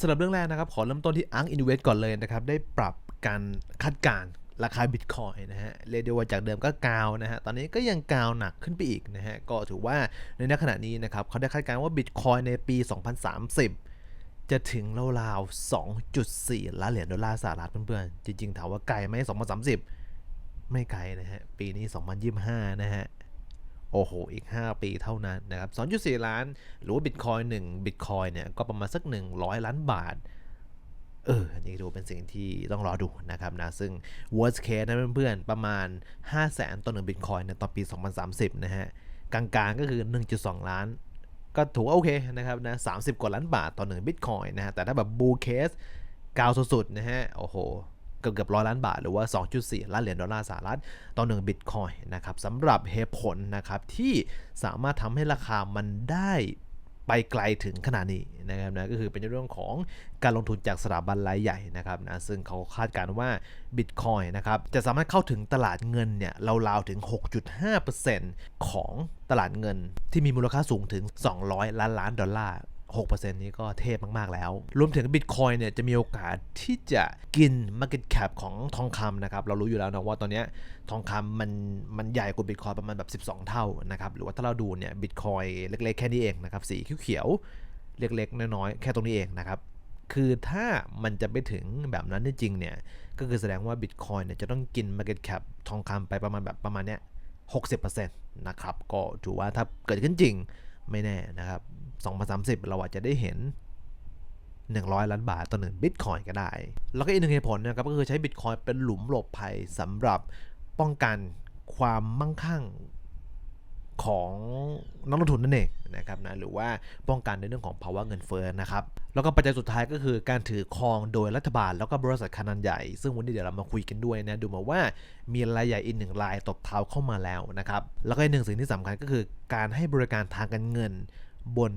สำหรับเรื่องแรกนะครับ ขอเริ่มต้นที่ ARK Invest ก่อนเลยนะครับ ได้ปรับการคาดการณ์ราคาบิตคอยนะฮะเรียกได้ว่าจากเดิมก็กาวนะฮะ ตอนนี้ก็ยังกาวหนักขึ้นไปอีกนะฮะ ก็ถือว่าในณขณะนี้นะครับเขาได้คาดการณ์ว่าบิตคอยในปี 2030 จะถึงราวๆ 2.4 ล้านเหรียญดอลลาร์สหรัฐเพื่อนๆ จริงๆ ถามว่าไกลไหม2030 ไม่ไกลนะฮะ ปีนี้ 2025 นะฮะ โอ้โห อีก 5 ปีเท่านั้นนะครับ2.4 ล้าน หรือว่าบิตคอยน1บิตคอยเนี่ยก็ประมาณสัก 100 ล้านบาท เออ อันนี้ดูเป็นสิ่งที่ต้องรอดูนะครับนะ ซึ่ง worst case นะเพื่อนๆ ประมาณ 5 0 0แสนต่อ1บิตคอยในตอนปี 2030 นะฮะ กลางๆ ก็คือ 1.2 ล้าน ก็ถือว่าโอเคนะครับนะ30 กว่าล้านบาทต่อ1บิตคอยนะฮะ แต่ถ้าแบบ bull case กาวสุดๆนะฮะ โอ้โห เกือบเกือบร้อยล้านบาท หรือว่า 2.4 ล้านเหรียญดอลลาร์สหรัฐต่อ1บิตคอยนะครับสำหรับเหตุผลนะครับที่สามารถทำให้ราคามันได้ไปไกลถึงขนาดนี้นะครับนะก็คือเป็นเรื่องของการลงทุนจากสถาบันรายใหญ่นะครับนะซึ่งเขาคาดการณ์ว่าบิตคอยนะครับจะสามารถเข้าถึงตลาดเงินเนี่ยราวๆถึง 6.5%ของตลาดเงินที่มีมูลค่าสูงถึง 200 ล้านล้านดอลลาร์ 6%นี้ก็เทพมาก ๆ แล้ว รวมถึง Bitcoin เนี่ยจะมีโอกาสที่จะกิน Market Cap ของทองคำนะครับ เรารู้อยู่แล้วนะว่าตอนนี้ทองคำมันมันใหญ่กว่า Bitcoin ประมาณแบบ 12 เท่านะครับ หรือว่าถ้าเราดูเนี่ย Bitcoin เล็ก ๆ แค่นี้เองนะครับ สีเขียวๆเล็ก ๆ น้อย ๆ แค่ตรงนี้เองนะครับ คือถ้ามันจะไปถึงแบบนั้นจริงเนี่ย ก็คือแสดงว่า Bitcoin เนี่ยจะต้องกิน Market Cap ทองคำไปประมาณแบบประมาณเนี้ย60%นะครับ ก็ถือว่าถ้าเกิดขึ้นจริงไม่แน่นะครับ 2030 เราอาจจะได้เห็น 100 ล้านบาทต่อหนึ่งบิตคอยก็ได้ แล้วก็อีกหนึ่งเหตุผลนะครับก็คือใช้บิตคอยเป็นหลุมหลบภัยสำหรับป้องกันความมั่งคั่งของนักลงทุนนั่นเองนะครับนะหรือว่าป้องกันในเรื่องของภาวะเงินเฟ้อนะครับ แล้วก็ปัจจัยสุดท้ายก็คือการถือครองโดยรัฐบาล แล้วก็บริษัทขนาดใหญ่ ซึ่งวันนี้เดี๋ยวเรามาคุยกันด้วยนะดูมาว่ามีรายใหญ่อีกหนึ่งรายตบเท้าเข้ามาแล้วนะครับแล้วก็อีกหนึ่งสิ่งที่สำคัญก็คือการให้บริการทางการเงิน บน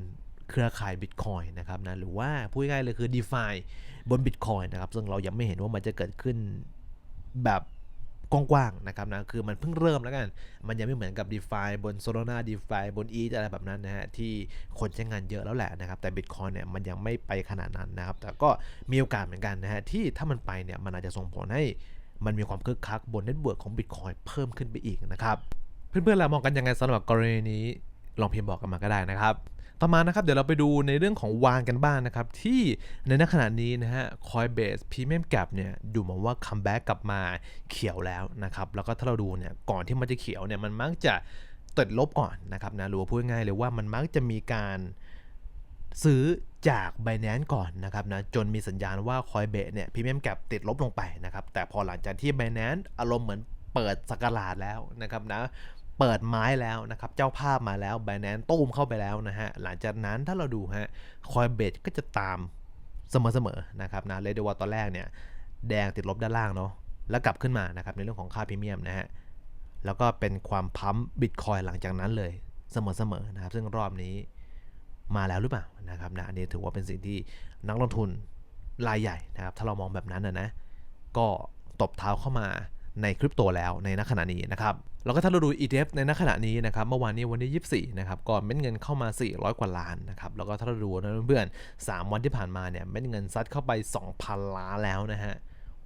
เครือข่าย Bitcoin นะครับนะหรือว่าพูดง่ายๆเลยคือ DeFi บน Bitcoin นะครับ ซึ่งเรายังไม่เห็นว่ามันจะเกิดขึ้นแบบกว้างๆนะครับนะคือมันเพิ่งเริ่มแล้วกัน มันยังไม่เหมือนกับ DeFi บน Solana DeFi บน e อะไรแบบนั้นนะฮะที่คนใช้งานเยอะแล้วแหละนะครับ แต่ Bitcoin เนี่ยมันยังไม่ไปขนาดนั้นนะครับ แต่ก็มีโอกาสเหมือนกันนะฮะที่ถ้ามันไปเนี่ยมันอาจจะส่งผลให้มันมีความคึกคักบนเน็ตเวิร์กของ Bitcoin เพิ่มขึ้นไปอีกนะครับเพื่อนๆเรามองกันยังไงสำหรับกรณีนี้ลองพิมพ์บอกกันมาก็ได้นะครับ ต่อมานะครับ เดี๋ยวเราไปดูในเรื่องของวางกันบ้างนนะครับ ที่ในณขณะนี้นะฮะ Coinbase Premium Gap เนี่ยดูเหมือนว่าคัมแบ็กกลับมาเขียวแล้วนะครับ แล้วก็ถ้าเราดูเนี่ยก่อนที่มันจะเขียวเนี่ยมันมักจะติดลบก่อนนะครับนะหรือว่าพูดง่ายๆเลยว่ามันมักจะมีการซื้อจาก Binance ก่อนนะครับนะจนมีสัญญาณว่า c o i n b a s เนี่ย Premium Gap ติดลบลงไปนะครับแต่พอหลังจากที่ Binance อารมณ์เหมือนเปิดสกราดแล้วนะครับนะ เปิดไม้แล้วนะครับ เจ้าภาพมาแล้ว b บ n a n c e ตุ้มเข้าไปแล้วนะฮะ หลังจากนั้นถ้าเราดูฮะคอยเบสก็จะตามเสมอๆนะครับนะเลยดูว่าตอนแรกเนี่ย แดงติดลบด้านล่างเนาะแล้วกลับขึ้นมานะครับในเรื่องของค่าพรีเมียมนะฮะแล้วก็เป็นความพัมบิตคอยหลังจากนั้นเลยเสมอๆนะครับ ซึ่งรอบนี้มาแล้วหรือเปล่านะครับนะอันนี้ถือว่าเป็นสิ่งที่นักลงทุนรายใหญ่นะครับ ถ้าเรามองแบบนั้นนะนะก็ตบเท้าเข้ามา ในคริปโตแล้วในณขณะนี้นะครับแล้วก็ถ้าเราดู ETF ในณขณะนี้นะครับเมื่อวานนี้วันที่24นะครับก็เม็ดเงินเข้ามา 400 กว่าล้านนะครับแล้วก็ถ้าเราดูนะเพื่อนๆ3วันที่ผ่านมาเนี่ยเม็ดเงินซัดเข้าไป 2,000 ล้านแล้วนะฮะ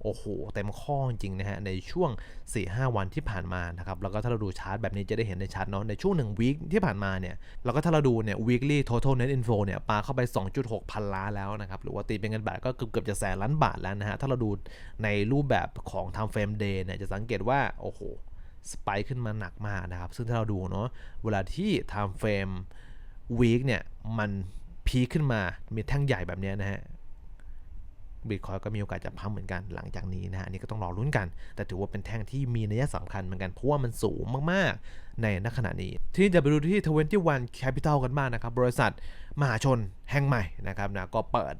โอ้โห เต็มข้อจริงนะฮะ ในช่วง 4-5 วันที่ผ่านมานะครับ แล้วก็ถ้าเราดูชาร์ตแบบนี้จะได้เห็นในชาร์ตเนาะ ในช่วง1วีคที่ผ่านมาเนี่ย แล้วก็ถ้าเราดูเนี่ย weekly total net info เนี่ยปาเข้าไป 2.6 พันล้านแล้วนะครับ หรือว่าตีเป็นเงินบาทก็เกือบเกือบจะแสนล้านบาทแล้วนะฮะ ถ้าเราดูในรูปแบบของ time frame day เนี่ย จะสังเกตว่า โอ้โห สไปค์ขึ้นมาหนักมากนะครับ ซึ่งถ้าเราดูเนาะ เวลาที่ time frame week เนี่ย มันพีขึ้นมา มีแท่งใหญ่แบบนี้นะฮะ บิตคอยก็มีโอกาสจะพังเหมือนกันหลังจากนี้นะฮะอันนี้ก็ต้องรอรุ้นกัน แต่ถือว่าเป็นแท่งที่มีนัยสำคัญเหมือนกันเพราะว่ามันสูงมากๆ ในณขณะนี้ ที่จะไปดูที่ 21 Capital กันบ้างนะครับ บริษัทมหาชนแห่งใหม่นะครับนะก็เปิด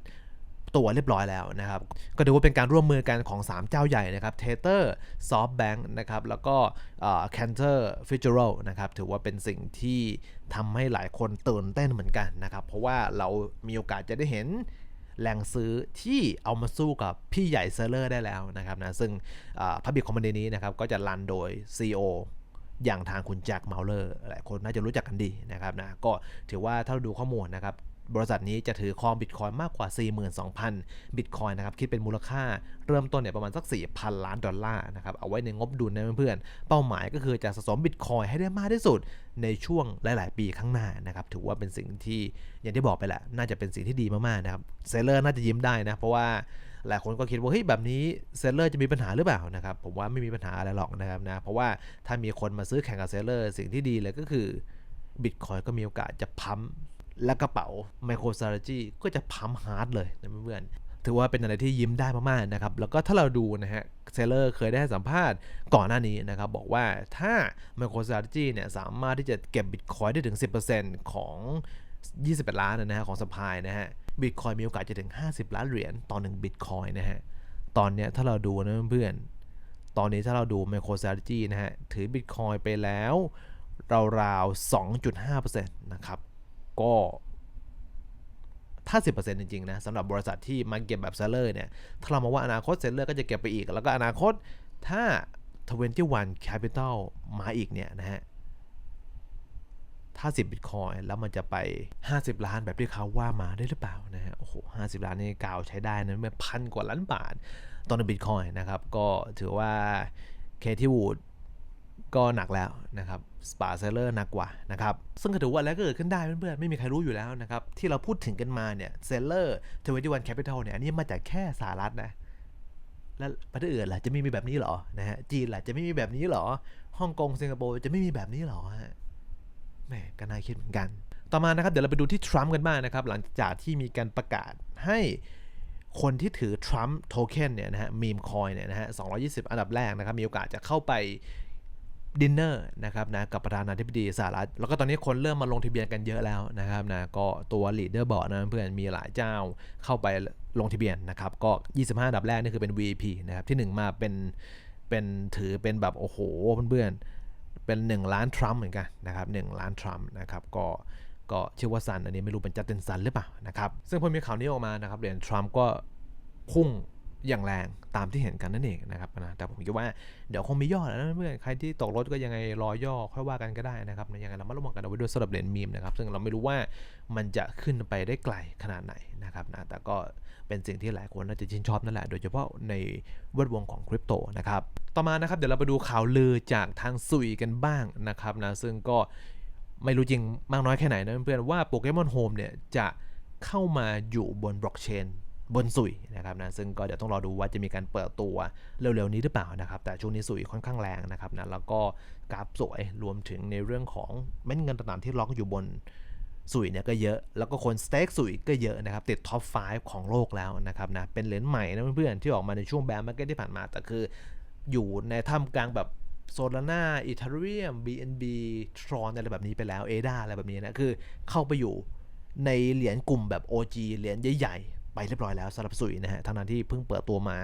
ตัวเรียบร้อยแล้วนะครับ ก็ถือว่าเป็นการร่วมมือกันของ 3 เจ้าใหญ่นะครับ Tether SoftBank นะครับ แล้วก็ Cantor Fitzgerald นะครับ ถือว่าเป็นสิ่งที่ทำให้หลายคนตื่นเต้นเหมือนกันนะครับ เพราะว่าเรามีโอกาสจะได้เห็น แรงซื้อที่เอามาสู้กับพี่ใหญ่เซลเลอร์ได้แล้วนะครับนะซึ่งพับบิคคอมมานนี้นะครับก็จะรันโดย CEO อย่างทางคุณแจ็คเมาเลอร์หลายคนน่าจะรู้จักกันดีนะครับนะก็ถือว่าถ้าเราดูข้อมูลนะครับ บริษัทนี้จะถือครองบิตคอยมากกว่า 42,000 บิตคอยนะครับ คิดเป็นมูลค่าเริ่มต้นเนี่ยประมาณสัก 4,000 ล้านดอลลาร์นะครับ เอาไว้ในงบดุลนะเพื่อนๆ เป้าหมายก็คือจะสะสมบิตคอยให้ได้มากที่สุดในช่วงหลาย ๆ ปีข้างหน้านะครับ ถือว่าเป็นสิ่งที่อย่างที่บอกไปแหละน่าจะเป็นสิ่งที่ดีมาก ๆ นะครับ เซเลอร์น่าจะยิ้มได้นะ เพราะว่าหลายคนก็คิดว่าเฮ้ยแบบนี้เซลเลอร์จะมีปัญหาหรือเปล่านะครับ ผมว่าไม่มีปัญหาอะไรหรอกนะครับนะ เพราะว่าถ้ามีคนมาซื้อแข่งกับเซลเลอร์สิ่งที่ดีเลยก็คือบิตคอยก็มีโอกาสจะพัม และกระเป๋า MicroStrategy ก็จะพัมฮาร์ดเลยนะเพื่อนๆถือว่าเป็นอะไรที่ยิ้มได้มากๆนะครับ แล้วก็ถ้าเราดูนะฮะเซเลอร์เคยได้สัมภาษณ์ก่อนหน้านี้นะครับ บอกว่าถ้า MicroStrategy เนี่ยสามารถที่จะเก็บ Bitcoin ได้ถึง 10%ของ 21 ล้านนะฮะของสปายนะฮะบิตคอยมีโอกาสจะถึง 50 ล้านเหรียญต่อ1บิตคอยนะฮะตอนเนี้ยถ้าเราดูนะเพื่อนๆ ตอนนี้ถ้าเราดู MicroStrategy นะฮะถือ Bitcoin ไปแล้วราวๆ 2.5%นะครับ ก็ถ้า 10%จริงๆนะสำหรับบริษัทที่มาเก็บแบบเซลเลอร์เนี่ยถ้าเรามาว่าอนาคตเซลเลอร์ก็จะเก็บไปอีก แล้วก็อนาคตถ้า 21 Capital มาอีกเนี่ยนะฮะ ถ้า 10บิตคอยแล้วมันจะไป 50 ล้านแบบที่เขาว่ามาได้หรือเปล่านะฮะ โอ้โห 50 ล้านนี่กาวใช้ได้นะมันพันกว่าล้านบาทตอหนึ่งบิตคอยนะครับ ก็ถือว่าเคที่วูด ก็หนักแล้วนะครับสปาเซเลอร์หนักกว่านะครับ ซึ่งก็ถือว่าแล้วก็เกิดขึ้นได้เพื่อนๆ ไม่มีใครรู้อยู่แล้วนะครับ ที่เราพูดถึงกันมาเนี่ยเซเลอร์21 Capital เนี่ย อันนี้มาจากแค่สหรัฐนะ แล้วประเทศอื่นล่ะจะไม่มีแบบนี้หรอ นะฮะ จีนล่ะจะไม่มีแบบนี้หรอ ฮ่องกงสิงคโปร์จะไม่มีแบบนี้หรอฮะแหมก็น่าคิดเหมือนกัน ต่อมานะครับ เดี๋ยวเราไปดูที่ทรัมป์กันบ้างนะครับ หลังจากที่มีการประกาศให้คนที่ถือทรัมป์โทเค็นเนี่ยนะฮะมีมคอยเนี่ยนะฮะ220 อันดับแรกนะครับ มีโอกาสจะเข้าไป ดินเนอร์นะครับนะกับประธานาธิบดีสหรัฐ แล้วก็ตอนนี้คนเริ่มมาลงทะเบียนกันเยอะแล้วนะครับนะก็ตัวลีดเดอร์บอร์ดนะเพื่อนมีหลายเจ้าเข้าไปลงทะเบียนนะครับ ก็ 25 ดับแรกนี่คือเป็น VIP นะครับที่ 1 มาเป็นเป็นถือเป็นแบบโอ้โหเพื่อนๆเป็น 1 ล้านทรัมป์เหมือนกันนะครับ1ล้านทรัมป์นะครับก็ก็ชื่อว่าซันอันนี้ไม่รู้เป็นจัสตินซันหรือเปล่านะครับซึ่งพอมีข่าวนี้ออกมานะครับเหรียญทรัมป์ก็พุ่ง อย่างแรงตามที่เห็นกันนั่นเองนะครับนะแต่ผมคิดว่าเดี๋ยวคงมีย่อแล้วนะเพื่อนใครที่ตกรถก็ยังไงรอย่อค่อยว่ากันก็ได้นะครับยังไงเรามาระวังกันเอาไว้ด้วยสำหรับเหรียญมีมนะครับซึ่งเราไม่รู้ว่ามันจะขึ้นไปได้ไกลขนาดไหนนะครับนะแต่ก็เป็นสิ่งที่หลายคนน่าจะชื่นชอบนั่นแหละ โดยเฉพาะในแวดวงของคริปโตนะครับต่อมานะครับเดี๋ยวเราไปดูข่าวลือจากทางซุยกันบ้างนะครับนะซึ่งก็ไม่รู้จริงมากน้อยแค่ไหนนะเพื่อนว่าโปเกมอนโฮมเนี่ยจะเข้ามาอยู่บนบล็อกเชน บนสุยนะครับนะซึ่งก็เดี๋ยวต้องรอดูว่าจะมีการเปิดตัวเร็วๆนี้หรือเปล่านะครับแต่ช่วงนี้สุยค่อนข้างแรงนะครับนะแล้วก็กราฟสวยรวมถึงในเรื่องของเม็ดเงินต่างๆที่ล็อกอยู่บนสุยเนี่ยก็เยอะ แล้วก็คนสเต็กสุยก็เยอะนะครับ ติดท็อป 5 ของโลกแล้วนะครับนะ เป็นเหรียญใหม่นะเพื่อนๆที่ออกมาในช่วงแบร์มาร์เก็ตที่ผ่านมา แต่คืออยู่ในท่ามกลางแบบโซลาร่าอีเทเรียม BNB ทรอนอะไรแบบนี้ไปแล้วเอดาอะไรแบบนี้นะ คือเข้าไปอยู่ในเหรียญกลุ่มแบบ OG เหรียญใหญ่ ไปเรียบร้อยแล้วสำหรับสุยนะฮะทั้งนั้นที่เพิ่งเปิดตัวมา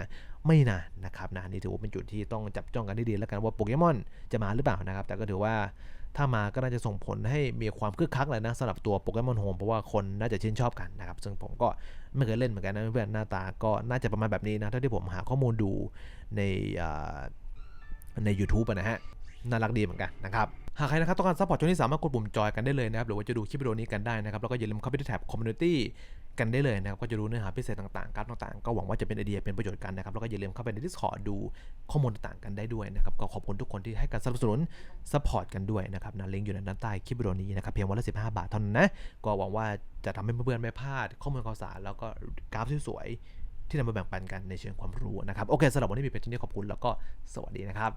ไม่นานนะครับนะนี่ถือว่าเป็นจุดที่ต้องจับจ้องกันดีๆแล้วกันว่าโปเกมอนจะมาหรือเปล่านะครับ แต่ก็ถือว่าถ้ามาก็น่าจะส่งผลให้มีความคึกคักเลยนะสำหรับตัวโปเกมอนโฮมเพราะว่าคนน่าจะชื่นชอบกันนะครับ ซึ่งผมก็ไม่เคยเล่นเหมือนกันนะเพื่อนหน้าตาก็น่าจะประมาณแบบนี้นะเท่าที่ผมหาข้อมูลดูในใน YouTube นะฮะ น่ารักดีเหมือนกันนะครับหากใครนะครับต้องการซัพพอร์ตช่วงนี้สามารถกดปุ่มจอยกันได้เลยนะครับหรือว่าจะดูคลิปวิดีโอนี้กันได้นะครับแล้วก็อย่าลืมเข้าไปที่แท็บคอมมูนิตี้กันได้เลยนะครับก็จะรู้เนื้อหาพิเศษต่างๆการต่างๆ ก็หวังว่าจะเป็นไอเดียเป็นประโยชน์กันนะครับแล้วก็อย่าลืมเข้าไปใน Discord ดูข้อมูลต่างๆกันได้ด้วยนะครับก็ขอบคุณทุกคนที่ให้การสนับสนุนซัพพอร์ตกันด้วยนะครับนะลิงก์อยู่ในด้านใต้คลิปวิดีโอนี้นะครับเพียงวันละ 15 บาทเท่านั้นนะก็หวังว่าจะทำให้เพื่อนๆไม่พลาด ข้อมูลข่าวสารแล้วก็กราฟสวยๆที่นำมาแบ่งปันกันในเชิงความรู้นะครับโอเคสำหรับวันนี้มีเพียงเท่านี้ขอบคุณแล้วก็สวัสดีนะครับ